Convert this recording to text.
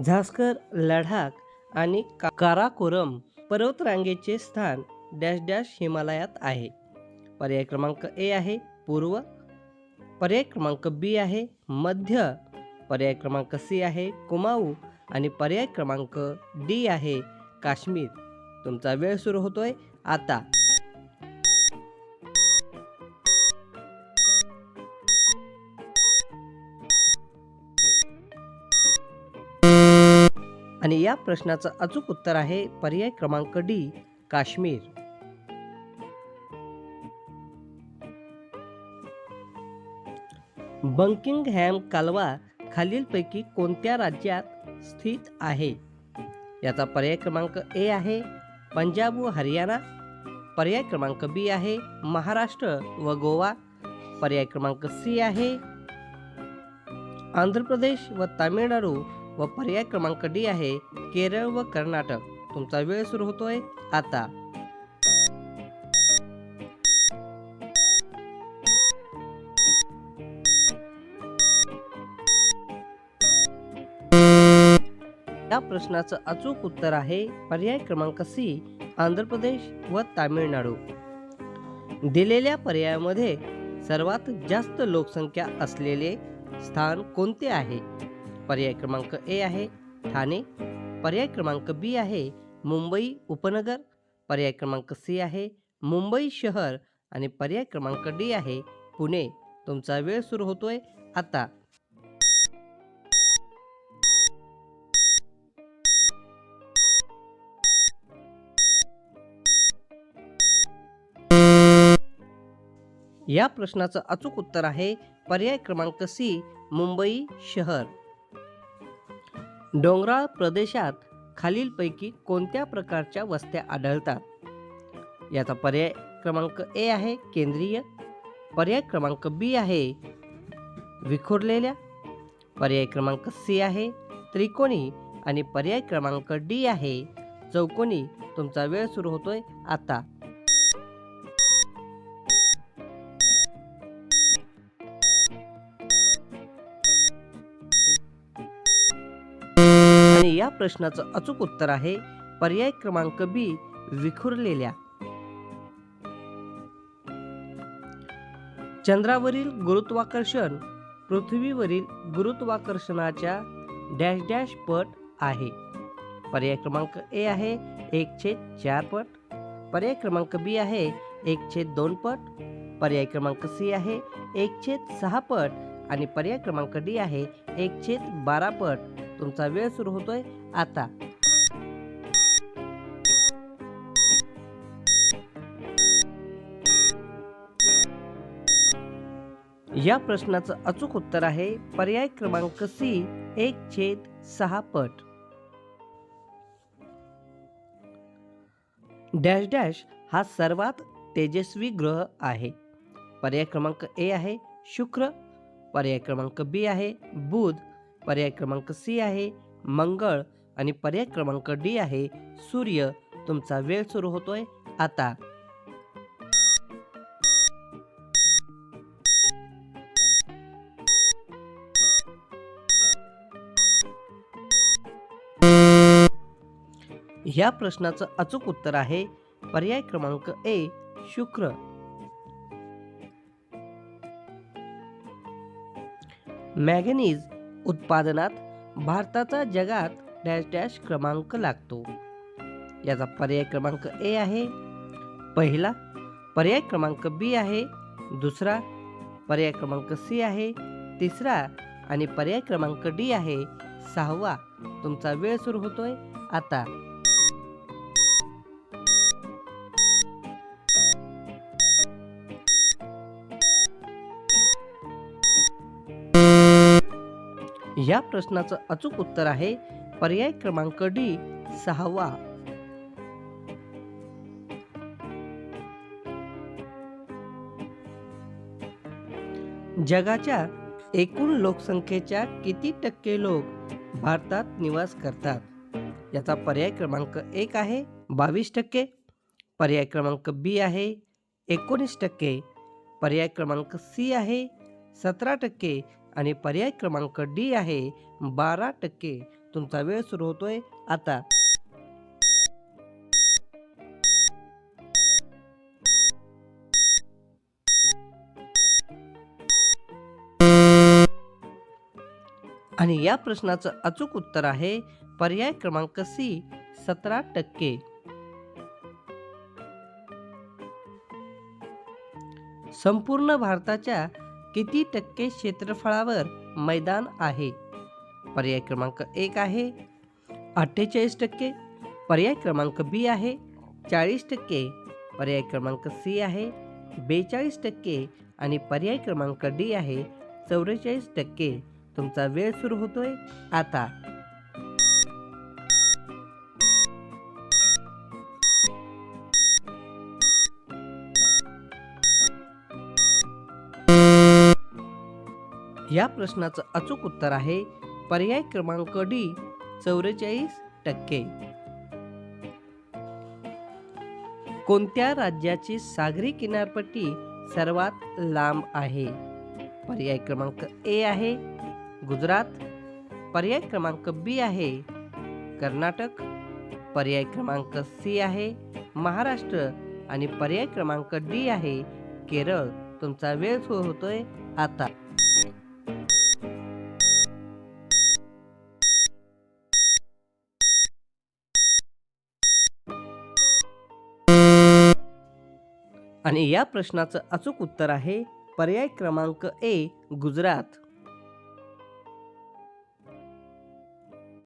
झास्कर लडाख आणि का- काराकोरम पर्वतरांगेचे स्थान डॅश डॅश हिमालयात आहे. पर्याय क्रमांक ए आहे पूर्व पर्याय क्रमांक बी आहे मध्य पर्याय क्रमांक सी आहे कुमाऊ आणि पर्याय क्रमांक डी आहे काश्मीर. तुमचा वेळ सुरू होतोय आता. आणि या प्रश्नाचं अचूक उत्तर आहे पर्याय क्रमांक डी काश्मीर. बंकिंगहॅम कालवा खालीलपैकी कोणत्या राज्यात स्थित आहे? याचा पर्याय क्रमांक ए आहे पंजाब व हरियाणा. पर्याय क्रमांक बी आहे महाराष्ट्र व गोवा. पर्याय क्रमांक सी आहे आंध्र प्रदेश व तामिळनाडू व पर्याय क्रमांक डी आहे केरळ व कर्नाटक. तुमचा वेळ सुरू होतोय आता. या प्रश्नाचं अचूक उत्तर आहे पर्याय क्रमांक सी आंध्र प्रदेश व तामिळनाडू. दिलेल्या पर्यायामध्ये सर्वात जास्त लोकसंख्या असलेले स्थान कोणते आहे? पर्याय क्रमांक ए आहे ठाणे. पर्याय क्रमांक बी आहे मुंबई उपनगर. पर्याय क्रमांक सी आहे मुंबई शहर. आणि पर्याय क्रमांक डी आहे पुणे. तुमचा वेळ सुरू होतोय आता. या प्रश्नाचं अचूक उत्तर आहे पर्याय क्रमांक सी मुंबई शहर. डोंगराळ प्रदेशात खालीलपैकी कोणत्या प्रकारच्या वस्त्या आढळतात? याचा पर्याय क्रमांक ए आहे केंद्रीय. पर्याय क्रमांक बी आहे विखुरलेल्या. पर्याय क्रमांक सी आहे त्रिकोणी. आणि पर्याय क्रमांक डी आहे चौकोनी तुमचा वेळ सुरू होतोय आता. या प्रश्नाचं अचूक उत्तर आहे. पर्याय क्रमांक बी विखुरलेल्या. चंद्रावरील गुरुत्वाकर्षण पृथ्वीवरील गुरुत्वाकर्षणाच्या डॅश डॅश पट आहे. पर्याय क्रमांक ए आहे एक छेद चार पट. पर्याय क्रमांक बी आहे एक छेद दोन पट. पर्याय क्रमांक सी आहे एक छेद सहा पट. आणि पर्याय क्रमांक डी आहे एक छेद बारा पट. तुमचा वेळ सुरू होतोय आता. या प्रश्नाचं अचूक उत्तर आहे पर्याय क्रमांक सी एक छेद सहा पट. डॅश डॅश हा सर्वात तेजस्वी ग्रह आहे. पर्याय क्रमांक ए आहे शुक्र पर्याय क्रमांक बी आहे बुध पर्याय क्रमांक सी आहे मंगळ आणि पर्याय क्रमांक डी आहे सूर्य. तुमचा वेळ सुरू होतोय आता. ह्या प्रश्नाचं अचूक उत्तर आहे पर्याय क्रमांक ए शुक्र. मॅगनीज उत्पादनात भारताचा जगात डॅश डॅश क्रमांक लागतो. याचा पर्याय क्रमांक ए आहे. पहिला पर्याय क्रमांक बी आहे. दुसरा पर्याय क्रमांक सी आहे. तिसरा आणि पर्याय क्रमांक डी आहे. सहावा. तुमचा वेळ सुरू होतोय. आता या प्रश्नाचं अचूक उत्तर आहे पर्याय क्रमांक डी सहावा. जगाच्या एकूण लोकसंख्येच्या किती टक्के लोक भारतात निवास करतात? याचा पर्याय क्रमांक एक आहे बावीस टक्के. पर्याय क्रमांक बी आहे एकोणीस टक्के. पर्याय क्रमांक सी आहे सतरा टक्के. आणि पर्याय क्रमांक डी आहे बारा टक्के. तुमचा वेळ सुरू होतोय आता. आणि या प्रश्नाचं अचूक उत्तर आहे पर्याय क्रमांक सी सतरा टक्के. संपूर्ण भारताच्या किती टक्के क्षेत्रफळावर मैदान आहे? पर्याय क्रमांक एक आहे अठ्ठेचाळीस टक्के. पर्याय क्रमांक बी आहे चाळीस टक्के. पर्याय क्रमांक सी आहे बेचाळीस टक्के. आणि पर्याय क्रमांक डी आहे चौवेचाळीस टक्के. तुमचा वेळ सुरू होतोय आता. या प्रश्नाचं अचूक उत्तर आहे पर्याय क्रमांक डी चौवेचाळीस टक्के. कोणत्या राज्याची सागरी किनारपट्टी सर्वात लांब आहे? पर्याय क्रमांक ए आहे गुजरात. पर्याय क्रमांक बी आहे कर्नाटक. पर्याय क्रमांक सी आहे महाराष्ट्र. आणि पर्याय क्रमांक डी आहे केरळ. तुमचा वेळ सुरू होतोय आता. आणि या प्रश्नाचं अचूक उत्तर आहे पर्याय क्रमांक ए गुजरात.